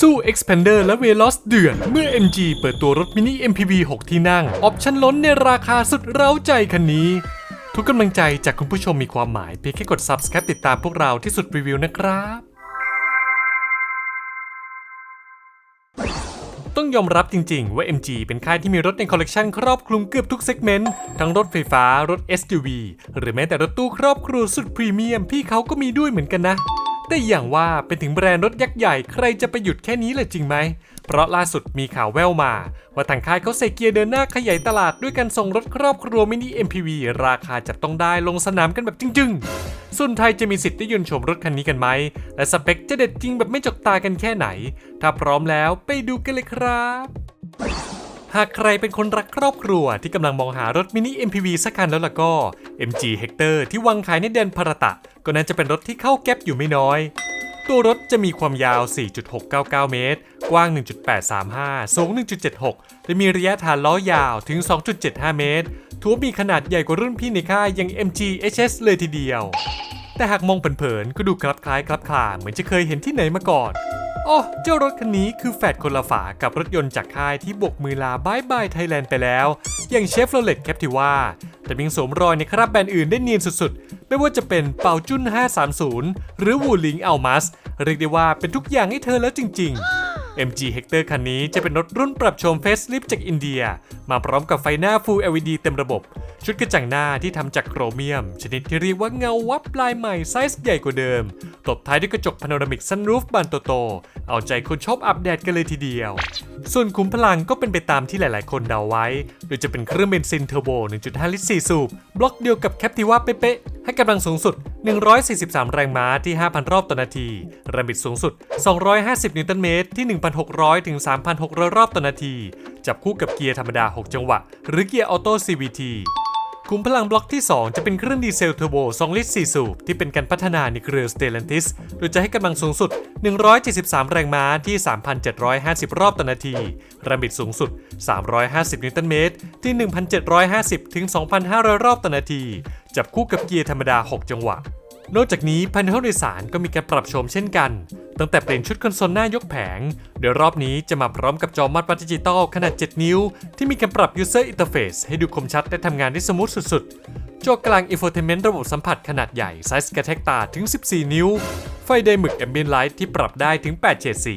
สู้ Expander และ Veloz เดือดเมื่อ MG เปิดตัวรถมินิ MPV 6 ที่นั่ง ออปชั่นล้นในราคาสุดเร้าใจคันนี้ ทุกกำลังใจจากคุณผู้ชมมีความหมาย เพียงแค่กด Subscribe ติดตามพวกเราที่สุดรีวิวนะครับต้องยอมรับจริงๆ ว่า MG เป็นค่ายที่มีรถในคอลเลกชันครอบคลุมเกือบทุกเซกเมนต์ ทั้งรถไฟฟ้า รถ SUV หรือแม้แต่รถตู้ครอบครัวสุดพรีเมียม พี่เขาก็มีด้วยเหมือนกันนะ แต่อย่างว่าเป็นถึงแบรนด์รถยักษ์ใหญ่ใครจะไปหยุดแค่นี้เลยจริงไหม เพราะล่าสุดมีข่าวแว่วมา ว่าทางค่ายเขาใส่เกียร์เดินหน้าขยายตลาดด้วยการส่งรถครอบครัวมินิ MPV ราคาจับต้องได้ลงสนามกันแบบจริงๆ ส่วนไทยจะมีสิทธิ์ได้ยืนชมรถคันนี้กันไหม และสเปคจะเด็ดจริงแบบไม่จกตากันแค่ไหน ถ้าพร้อมแล้วไปดูกันเลยครับ หากใครเป็นคนรักครอบครัวที่กำลังมองหารถมินิ MPV สักคันแล้วล่ะก็ MG Hector ที่วางขายในแดนพารตะ ก็น่าจะเป็นรถที่เข้าแก๊ปอยู่ไม่น้อย ตัวรถจะมีความยาว 4.699 เมตร กว้าง 1.835 สูง 1.76 และมีระยะฐานล้อยาวถึง 2.75 เมตรถือว่ามีขนาดใหญ่กว่ารุ่นพี่ในค่ายอย่าง MG HS เลยทีเดียว แต่หากมองเผินๆก็ดูคลับคล้ายคลับคลาเหมือนจะเคยเห็นที่ไหนมาก่อน อ๋อเจ้ารถคันนี้คือแฟดคนละฝากับรถยนต์จากค่ายที่บกมือลาบายบายไทยแลนด์ไปแล้ว อย่างเชฟโรเลตแคปติว่าแต่ยังสวมรอยในคราบแบรนด์อื่นได้เนียนสุดๆ ไม่ว่าจะเป็นเป่าจุ้น 530 หรือวูลิงอัลมัสเรียกได้ว่าเป็นทุกอย่างให้เธอแล้วจริง ๆ MG Hector คันนี้จะเป็นรถรุ่นปรับโฉมเฟสลิฟจากอินเดีย มาพร้อมกับไฟหน้า Full LED เต็มระบบ ชุดกระจังหน้าที่ทำจากโครเมียม ชนิดที่เรียกว่าเงาวับลายใหม่ไซส์ใหญ่กว่าเดิม ตบท้ายด้วยกระจกพาโนรามิกซันรูฟบานโตๆเอาใจคนชอบอัปเดตกันเลยทีเดียว ส่วนขุมพลังก็เป็นไปตามที่หลายๆ คนเดาไว้ โดยจะเป็นเครื่องเบนซินเทอร์โบ 1.5 ลิตร4สูบบล็อกเดียวกับแคปติว่าเป๊ะๆ ให้กำลังสูงสุด 143 แรงม้าที่ 5,000 รอบต่อนาที แรงบิดสูงสุด 250 นิวตันเมตรที่ 1,600 ถึง 3,600 รอบต่อนาที จับคู่กับเกียร์ธรรมดา 6 จังหวะ หรือเกียร์ออโต้ CVT ขุมพลังบล็อกที่ 2 จะเป็นเครื่องดีเซลเทอร์โบ 2 ลิตร 4 สูบ ที่เป็นการพัฒนาในเครือ Stellantis โดยจะให้กำลังสูงสุด 173 แรงม้าที่ 3,750 รอบต่อนาที แรงบิดสูงสุด 350 นิวตันเมตรที่ 1,750 ถึง 2,500 รอบต่อนาที จับคู่กับเกียร์ธรรมดา 6 จังหวะ นอกจากนี้ภายในห้องโดยสารก็มีการปรับโฉมเช่นกัน ตั้งแต่เปลี่ยนชุดคอนโซลหน้ายกแผง โดยรอบนี้จะมาพร้อมกับจอมัดวัดดิจิตอลขนาด 7 นิ้ว ที่มีการปรับ User Interface ให้ดูคมชัดและทำงานได้สมูทสุดๆ จอกลาง Infotainment ระบบสัมผัสขนาดใหญ่ไซส์กระแทกตาถึง 14 นิ้ว ไฟไดหมึก Ambient Light ที่ปรับได้ถึง 8 เฉดสี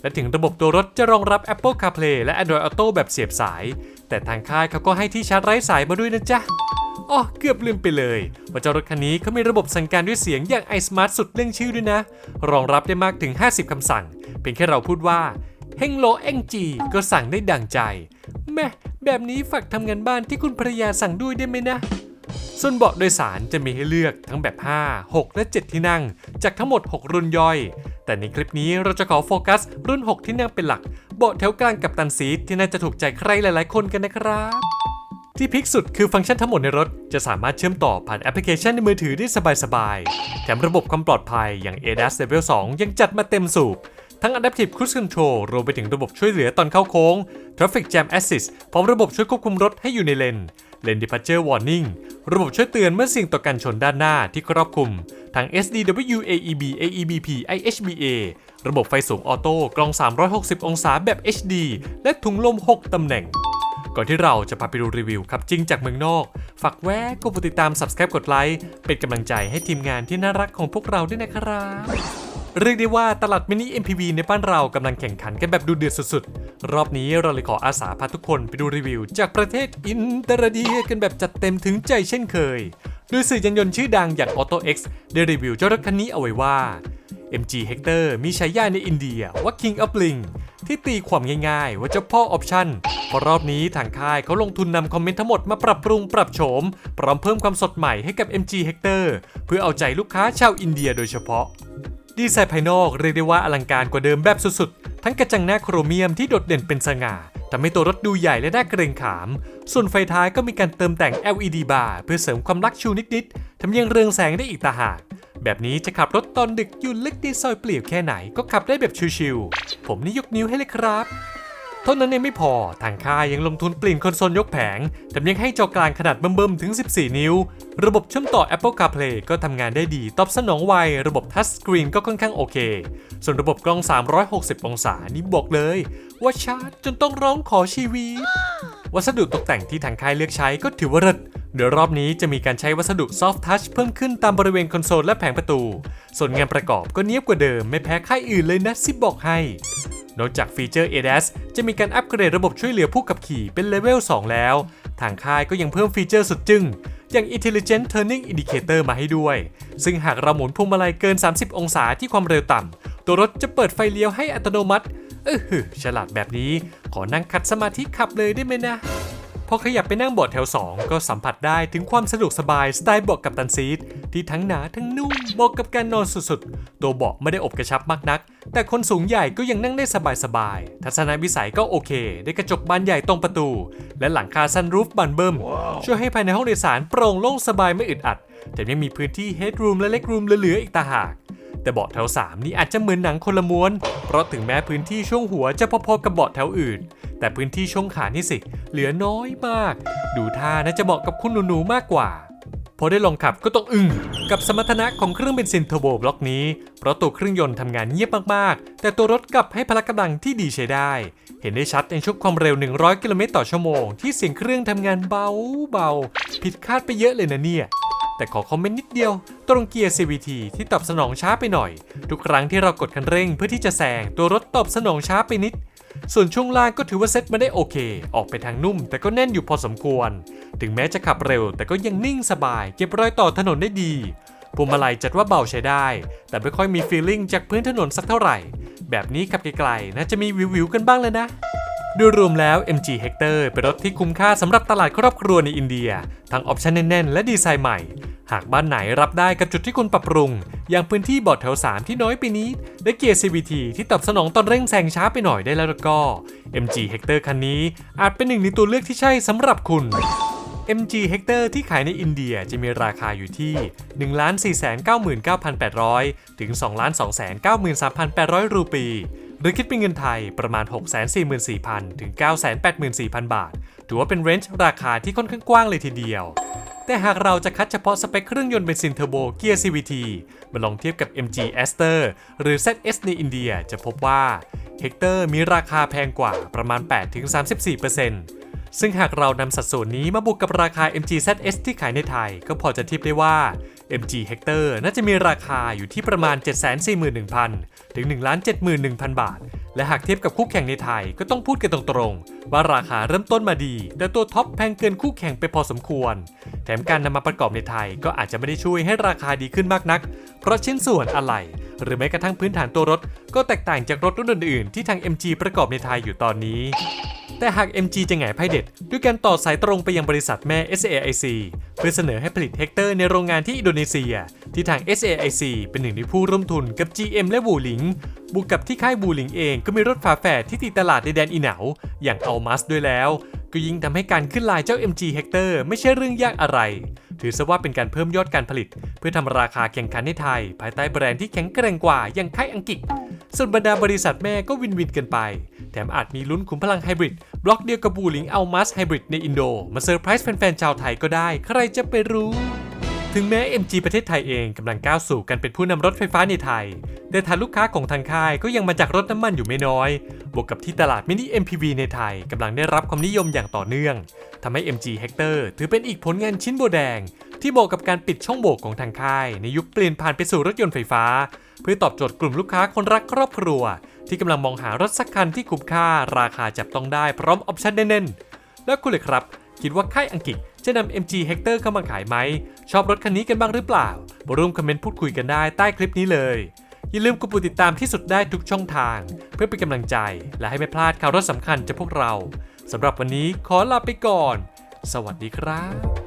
และถึงระบบตัวรถจะรองรับ Apple CarPlay และ Android Auto แบบเสียบสาย แต่ทางค่ายเขาก็ให้ที่ชาร์จไร้สายมาด้วยนะจ๊ะ อ๋อเกือบลืมไปเลย ว่าเจ้ารถคันนี้เขามีระบบสั่งการด้วยเสียงอย่าง iSmart สุดเรื่องชื่อด้วยนะ รองรับได้มากถึง 50 คำสั่ง เพียงแค่เราพูดว่า Hello NG ก็สั่งได้ดังใจ แม่แบบนี้ฝากทำงานบ้านที่คุณภรรยาสั่งด้วยได้ไหมนะ ส่วนเบาะโดยสารจะมีให้เลือกทั้งแบบ 5 6 และ 7 ที่นั่ง จากทั้งหมด 6 รุ่นย่อย แต่ในคลิปนี้เราจะขอโฟกัส รุ่น 6 ที่นั่งเป็นหลัก เบาะแถวกลางกับตันซีทที่น่าจะถูกใจใครหลาย ๆ คนกันนะครับ ที่พิกสุดคือฟังก์ชันทั้งหมดในรถ จะสามารถเชื่อมต่อผ่านแอปพลิเคชันในมือถือได้สบายๆ แถมระบบความปลอดภัยอย่าง ADAS Level 2 ยังจัดมาเต็มสูบ ทั้ง Adaptive Cruise Control รวมไปถึงระบบช่วยเหลือตอนเข้าโค้ง Traffic Jam Assist พร้อมระบบช่วยควบคุมรถให้อยู่ในเลน Lane Departure Warning ระบบช่วยเตือนเมื่อเสี่ยงต่อการชนด้านหน้าที่ครอบคลุมทั้ง SDW AEB AEBP IHBA ระบบไฟสูงออโต้กล้อง 360 องศาแบบ HD และถุงลม 6 ตำแหน่ง ก่อนที่เราจะพาไปดูรีวิวขับจริงจากเมืองนอก ฝากแวะกดติดตาม subscribe กดไลค์เป็นกำลังใจให้ทีมงานที่น่ารักของพวกเราด้วยนะครับเรียกได้ว่าตลาดมินิ MPV ในบ้านเรากำลังแข่งขันกันแบบดูเดือดสุดๆ รอบนี้เราเลยขออาสาพาทุกคนไปดูรีวิว จากประเทศอินเตอร์เดียกันแบบจัดเต็มถึงใจเช่นเคย โดยสื่อยานยนต์ชื่อดังอย่าง Auto X ได้รีวิวเจ้ารถคันนี้เอาไว้ว่า MG Hector มีฉายาในอินเดียว่า King of Bling ที่ตีความง่ายๆ ว่าเจ้าพ่อออปชั่นเพราะรอบนี้ทางค่ายเขาลงทุนนำคอมเมนต์ทั้งหมดมาปรับปรุงปรับโฉม พร้อมเพิ่มความสดใหม่ให้กับ MG Hector เพื่อเอาใจลูกค้าชาวอินเดียโดยเฉพาะ ดีไซน์ภายนอกเรียกได้ว่าอลังการกว่าเดิมแบบสุดๆ ทั้งกระจังหน้าโครเมียมที่โดดเด่นเป็นสง่าทำให้ตัวรถดูใหญ่และน่าเกรงขาม ส่วนไฟท้ายก็มีการเติมแต่ง LED bar เพื่อเสริมความลักชูนิดๆทำยังเรืองแสงได้อีกต่าหาก แบบนี้จะขับรถตอนดึกอยู่ลึกในซอยเปลี่ยวแค่ไหนก็ขับได้แบบชิวๆ ผมนี่ยกนิ้วให้เลยครับ เท่านั้นยังไม่พอ ทางค่ายยังลงทุนเปลี่ยนคอนโซลยกแผง แถมยังให้จอกลางขนาดเบิ่มๆถึง 14 นิ้ว ระบบเชื่อมต่อ Apple CarPlay ก็ทำงานได้ดี ตอบสนองไว ระบบทัชสกรีนก็ค่อนข้างโอเค ส่วนระบบกล้อง 360 องศานี่บอกเลย ว่าชาร์จจนต้องร้องขอชีวิต วัสดุตกแต่งที่ทางค่ายเลือกใช้ก็ถือว่าเลิศ เดี๋ยรอบนี้จะมีการใช้วัสดุ Soft Touch เพิ่มขึ้นตามบริเวณคอนโซลและแผงประตู ส่วนงานประกอบก็เนียบกว่าเดิมไม่แพ้ค่ายอื่นเลยนะซิบบอกให้ นอกจากฟีเจอร์ ADAS จะมีการอัปเกรดระบบช่วยเหลือผู้ขับขี่เป็นเลเวล 2 แล้ว ทางค่ายก็ยังเพิ่มฟีเจอร์สุดจึ้งอย่าง Intelligent Turning Indicator มาให้ด้วย ซึ่งหากเราหมุนพวงมาลัยเกิน 30 องศาที่ความเร็วต่ำ ตัวรถจะเปิดไฟเลี้ยวให้อัตโนมัติ เออหือฉลาดแบบนี้ ขอนั่งคัดสมาธิขับเลยได้ไหมนะ อขยับไปนั่งเบาะแถว 2 ก็สัมผัสได้ถึงความสะดวกสบายสไตล์เบาะกับตันซีทที่ทั้งหนาทั้งนุ่มเหมาะกับการนอนสุดๆ ตัวเบาะไม่ได้อบกระชับมากนัก แต่คนสูงใหญ่ก็ยังนั่งได้สบายๆ ทัศนวิสัยก็โอเค ได้กระจกบานใหญ่ตรงประตู และหลังคาซันรูฟบานเบิ้มช่วยให้ภายในห้องโดยสารโปร่งโล่งสบายไม่อึดอัดแถมยังมีพื้นที่เฮดรูมและเล็กรูมเหลือๆอีกต่าหากแต่เบาะแถว 3 นี่อาจจะเหมือนหนังคนละม้วน เพราะถึงแม้พื้นที่ช่วงหัวจะพอๆกับเบาะแถวอื่น แต่พื้นที่ช่วงขานี่สิ เหลือน้อยมาก ดูท่าน่าจะเหมาะกับคุณหนูๆมากกว่า พอได้ลองขับก็ต้องอึ้งกับสมรรถนะของเครื่องเบนซินเทอร์โบบล็อกนี้ เพราะตัวเครื่องยนต์ทำงานเงียบมากๆ แต่ตัวรถกลับให้พละกำลังที่ดีใช้ได้ เห็นได้ชัดในช่วงความเร็ว 100 กิโลเมตรต่อชั่วโมงที่เสียงเครื่องทำงานเบาๆผิดคาดไปเยอะเลยนะเนี่ยแต่ขอคอมเมนต์นิดเดียว ตรงเกียร์ CVT ที่ตอบสนองช้าไปหน่อย ทุกครั้งที่เรากดคันเร่งเพื่อที่จะแซงตัวรถตอบสนองช้าไปนิด ส่วนช่วงล่างก็ถือว่าเซ็ตมาได้โอเค ออกไปทางนุ่ม แต่ก็แน่นอยู่พอสมควร ถึงแม้จะขับเร็ว แต่ก็ยังนิ่งสบาย เก็บรอยต่อถนนได้ดีพวงมาลัยจัดว่าเบาใช้ได้ แต่ไม่ค่อยมีฟีลลิ่งจากพื้นถนนสักเท่าไหร่ แบบนี้ขับไกลๆน่าจะมีวิวๆกันบ้างเลยนะ โดยรวมแล้ว MG Hector เป็นรถที่คุ้มค่าสำหรับตลาดครอบครัวในอินเดีย ทั้งออปชั่นแน่นๆ และดีไซน์ใหม่ หากบ้านไหนรับได้กับจุดที่ควรปรับปรุง อย่างพื้นที่บอดแถว 3 ที่น้อยไปนิดและเกียร์ CVT ที่ตอบสนองตอนเร่งแซงช้าไปหน่อยได้แล้วก็ MG Hector คันนี้อาจเป็นหนึ่งในตัวเลือกที่ใช่สำหรับคุณ MG Hector ที่ขายในอินเดียจะมีราคาอยู่ที่ 1,499,800 ถึง 2,293,800 รูปี รือคิดเป็นเงินไทยประมาณ 644,000 ถึง 984,000 บาท ถือว่าเป็นเรนจ์ราคาที่ค่อนข้างกว้างเลยทีเดียว แต่หากเราจะคัดเฉพาะสเปคเครื่องยนต์เบนซินเทอร์โบเกียร์ CVT มาลองเทียบกับ MG Aster หรือ ZS ในอินเดียจะพบว่า Hector มีราคาแพงกว่าประมาณ 8-34%ซึ่งหากเรานำสัดส่วนนี้มาบวกกับราคา MG ZS ที่ขายในไทย ก็พอจะเทียบได้ว่า MG Hector น่าจะมีราคาอยู่ที่ประมาณ 741,000 ถึง 1,71,000 บาท และหากเทียบกับคู่แข่งในไทยก็ต้องพูดกันตรงๆ ว่าราคาเริ่มต้นมาดี แต่ตัวท็อปแพงเกินคู่แข่งไปพอสมควร แถมการนำมาประกอบในไทยก็อาจจะไม่ได้ช่วยให้ราคาดีขึ้นมากนัก เพราะชิ้นส่วนอะไหล่หรือแม้กระทั่งพื้นฐานตัวรถ ก็แตกต่างจากรถรุ่นอื่นๆที่ทาง MG ประกอบในไทยอยู่ตอนนี้ แต่หาก MG จะหง่ไพ่เด็ด ด้วยการต่อสายตรงไปยังบริษัทแม่ SAIC เพื่อเสนอให้ผลิตเฮกเตอร์ในโรงงานที่อินโดนีเซีย ที่ทาง SAIC เป็นหนึ่งในผู้ร่วมทุนกับ GM และบูหลิงบวกกับที่ค่ายบูหลิงเองก็มีรถฝาแฝดที่ตีตลาดในแดนอีเหนาอย่างอัลมัสด้วยแล้ว ก็ยิ่งทำให้การขึ้นลายเจ้า MG Hector ไม่ใช่เรื่องยากอะไร ถือซะว่าเป็นการเพิ่มยอดการผลิต เพื่อทำราคาแข่งขันในไทย ภายใต้แบรนด์ที่แข็งแกร่งกว่าอย่างค่ายอังกฤษส่วนบรรดาบริษัทแม่ก็วินวินกันไป แถมอาจมีลุ้นขุมพลังไฮบริดบล็อกเดียวกับบูลิงเอัลมัสไฮบริดในอินโด มาเซอร์ไพรส์แฟนๆชาวไทยก็ได้ ใครจะไปรู้ ถึงแม้ MG ประเทศไทยเองกำลังก้าวสู่การเป็นผู้นำรถไฟฟ้าในไทย แต่ฐานลูกค้าของทางค่ายก็ยังมาจากรถน้ำมันอยู่ไม่น้อย บวกกับที่ตลาดมินิ MPV ในไทยกำลังได้รับความนิยมอย่างต่อเนื่องทำให้ MG Hector ถือเป็นอีกผลงานชิ้นโบแดง ที่เหมาะกับการปิดช่องโหว่ของทางค่าย ในยุคเปลี่ยนผ่านไปสู่รถยนต์ไฟฟ้า เพื่อตอบโจทย์กลุ่มลูกค้าคนรักครอบครัว ที่กำลังมองหารถสักคันที่คุ้มค่า ราคาจับต้องได้พร้อมออปชั่นแน่นๆ แล้วคุณเลยครับ คิดว่าค่ายอังกฤษจะนำ MG Hector เข้ามาขายไหม ชอบรถคันนี้กันบ้างหรือเปล่ามาร่วมคอมเมนต์พูดคุยกันได้ใต้คลิปนี้เลยอย่าลืมกดปุ่มติดตามที่สุดได้ทุกช่องทาง เพื่อเป็นกำลังใจ และให้ไม่พลาดข่าวรถสำคัญจากพวกเราสำหรับวันนี้ขอลาไปก่อน สวัสดีครับ